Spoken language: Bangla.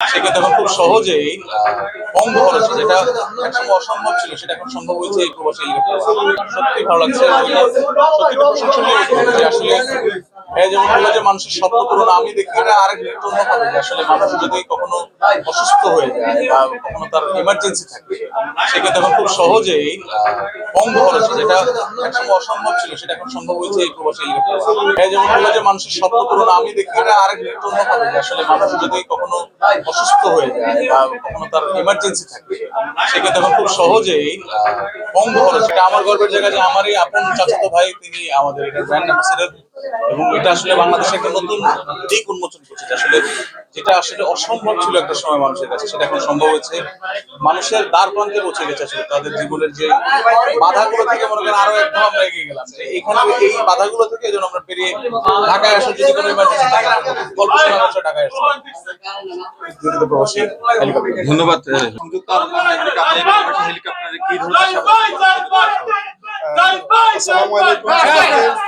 সেক্ষেত্রে এখন খুব সহজেই কম খরচে যেটা একসময় অসম্ভব ছিল, সেটা এখন সম্ভব হয়েছে এই প্রবাসী সত্যি ভালো লাগছে সত্যি প্রশংসনীয়। যে আসলে হ্যাঁ যেমন বলল যে মানুষের স্বপ্ন পূরণ আমি দেখি এটা আরেক একটু অন্যভাবে আসলে মানুষ যদি কখনো অসুস্থ হয়ে যায় বা কখনো তার ইমার্জেন্সি থাকে, সেক্ষেত্রে এখন খুব সহজেই কম খরচে যেটা একসময় অসম্ভব ছিল, সেটা এখন সম্ভব হয়েছে এই প্রবাসী হ্যাঁ যেমন বলল যে মানুষের স্বপ্ন পূরণ আমি দেখি এটা আরেক একটু অন্যভাবে আসলে মানুষ যদি কখনো অসুস্থ হয়ে যায় বা কখনো তার ইমার্জেন্সি থাকে, সেক্ষেত্রে এখন খুব সহজেই কম খরচ এটা আমার গর্বের জায়গা যে আমারই আপন চাচাতো ভাই, তিনি আমাদের এটা ব্র্যান্ড অ্যাম্বাসেডর এবং এটা আসলে বাংলাদেশে একটা নতুন দিক উন্মোচন করছে আসলে যেটা আসলে অসম্ভব ছিল একটা সময় মানুষের কাছে সেটা এখন সম্ভব হয়েছে মানুষের দ্বার প্রান্তে পৌঁছে গেছে আসলে তাদের জীবনের যে বাধাগুলো থেকে মনে করেন আরও একদম আমরা এগিয়ে গেলাম এখানে এই বাধাগুলো থেকে যেন আমরা পেরিয়ে ঢাকায় আসলে যদি কোনো ইমার্জেন্সি থাকে গল্প শোনা মানুষের ঢাকায় প্রবাসী ধন্যবাদ সংযুক্ত আরব হেলিকপ্টারে কি ধরনের সেবা আসসালামু আলাইকুম